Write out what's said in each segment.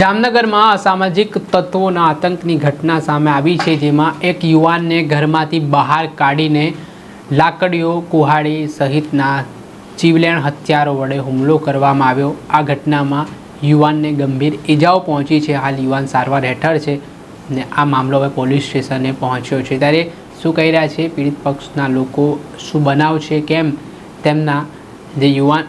જામનગરમાં અસામાજિક તત્વોના આતંકની ઘટના સામે આવી છે, જેમાં એક યુવાનને ઘરમાંથી બહાર કાઢીને લાકડીઓ કુહાડી સહિતના જીવલેણ હથિયારો વડે હુમલો કરવામાં આવ્યો. આ ઘટનામાં યુવાનને ગંભીર ઈજાઓ પહોંચી છે. હાલ યુવાન સારવાર હેઠળ છે ને આ મામલો હવે પોલીસ સ્ટેશને પહોંચ્યો છે. ત્યારે શું કહી રહ્યા છે? પીડિત પક્ષના લોકો શું બનાવ છે? કેમ તેમના જે યુવાન,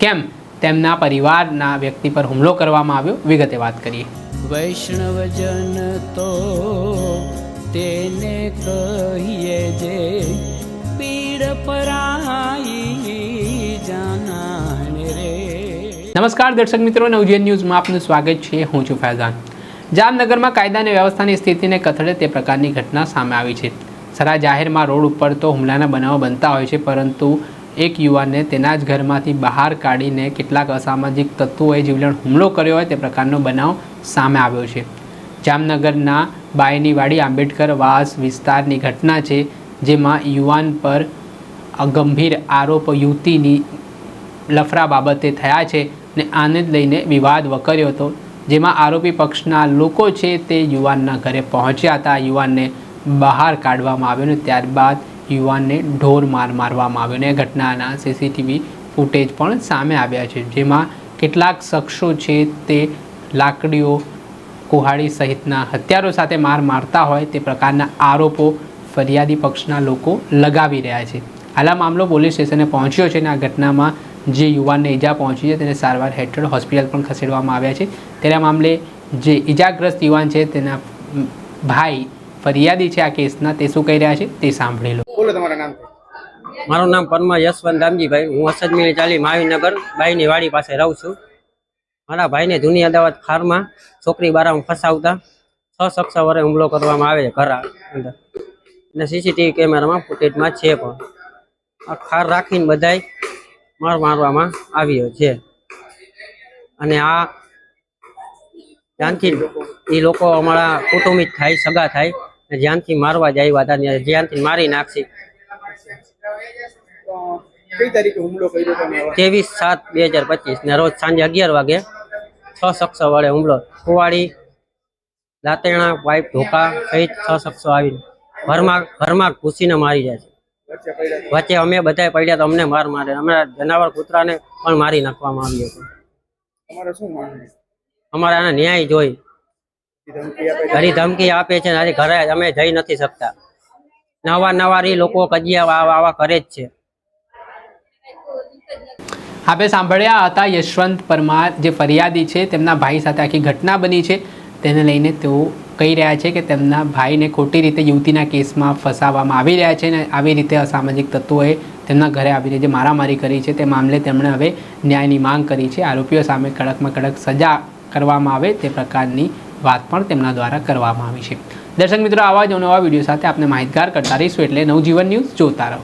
કેમ તેમના પરિવારના વ્યક્તિ પર હુમલો કરવામાં આવ્યો. વિગતે વાત કરીએ. વૈષ્ણવજન તો તેને કહીએ જે પીડ પરાઈ જાનાને રે. નમસ્કાર દર્શક મિત્રો નવજીવન ન્યૂઝમાં આપનું સ્વાગત છે. હું છું ફૈઝાન. જામનગરમાં કાયદા અને વ્યવસ્થાની સ્થિતિને કથળે તે પ્રકારની ઘટના સામે આવી છે. સરા જાહેરમાં રોડ ઉપર તો હુમલાના બનાવો બનતા હોય છે પરંતુ એક યુવાનને તેના જ ઘરમાંથી બહાર કાઢીને કેટલાક અસામાજિક તત્વોએ જીવલેણ હુમલો કર્યો હોય તે પ્રકારનો બનાવ સામે આવ્યો છે. જામનગરના બાયની વાડી આંબેડકર વાસ વિસ્તારની ઘટના છે, જેમાં યુવાન પર ગંભીર આરોપ યુવતીની લફરા બાબતે થયા છે ને આને લઈને વિવાદ વકર્યો હતો, જેમાં આરોપી પક્ષના લોકો છે તે યુવાનના ઘરે પહોંચ્યા હતા. યુવાનને બહાર કાઢવામાં આવ્યો ને ત્યારબાદ યુવાનને ઢોર માર મારવામાં આવ્યો અને ઘટનાના સીસીટીવી ફૂટેજ પણ સામે આવ્યા છે, જેમાં કેટલાક શખ્સો છે તે લાકડીઓ, કુહાડી સહિતના હથિયારો સાથે માર મારતા હોય તે પ્રકારના આરોપો ફરિયાદી પક્ષના લોકો લગાવી રહ્યા છે. હાલ મામલો પોલીસ સ્ટેશને પહોંચ્યો છે અને આ ઘટનામાં જે યુવાનને ઈજા પહોંચી છે તેને સારવાર હેઠળ હોસ્પિટલ પણ ખસેડવામાં આવ્યા છે. ત્યારે મામલે જે ઈજાગ્રસ્ત યુવાન છે તેના ભાઈ ફરિયાદી છે આ કેસના તે શું કહી રહ્યા છે તે સાંભળી લો. બોલો તમારા નામ. મારું નામ પરમા યશવંત રામજીભાઈ હું અસદમીની ચાલી મહાવીનગર બાઈની વાડી પાસે રહું છું. મારા ભાઈને જૂની અદાવત ફાર્મમાં છોકરી બારામાં ફસાવતા છ શખ્સ વરે હુમલો કરવામાં આવે છે ઘર અંદર. અને સીસીટીવી કેમેરામાં ફૂટેજમાં છે પણ. આ ખાર રાખીને બધાય માર મારવામાં આવ્યો છે. અને આ જ્યાંથી એ લોકો અમારા કુટુંબિક થાય સગા થાય. જ્યાંથી મારવા જાય આવ્યા હતા જ્યાંથી મારી નાખશે કઈ તારીખે હુમલો કર્યો તમે ત્રેવીસ સાત બે હજાર પચીસ ને રોજ સાંજે અગિયાર વાગે છ શખ્સો વડે હુમલો. કુવાડી દાંતેણા પાઇપ ધોકા સહિત છ શખ્સો આવીને ઘરમાં ઘરમાં ઘૂસીને મારી જાય છે. વચ્ચે અમે બધા પડ્યા તો અમને માર મારે. અમારા જનાવર કૂતરાને પણ મારી નાખવામાં આવ્યો શું અમારે આને ન્યાય જોઈ? ઘણી ધમકી આપે છે અને ઘરે અમે જઈ નથી શકતા. નવા નવા લોકો કજિયા આવા કરે જ છે. આપણે સાંભળ્યા હતા યશવંત પરમાર જે ફરિયાદી છે, તેમના ભાઈ સાથે આખી ઘટના બની છે. તેને લઈને તેઓ કહી રહ્યા છે કે તેમના ભાઈને ખોટી રીતે યુવતીના કેસમાં ફસાવવામાં આવી રહ્યા છે અને આવી રીતે અસામાજિક તત્વોએ તેમના ઘરે આવીને જે મારામારી કરી છે તે મામલે તેમણે હવે ન્યાયની માંગ કરી છે. આરોપીઓ સામે કડકમાં કડક સજા કરવામાં આવે તે પ્રકારની વાત પણ તેમના દ્વારા કરવામાં આવી છે. દર્શક મિત્રો, આવા જ નવા વીડિયો સાથે આપણે માહિતગાર કરતા રહીશું એટલે નવજીવન ન્યૂઝ જોતા રહો.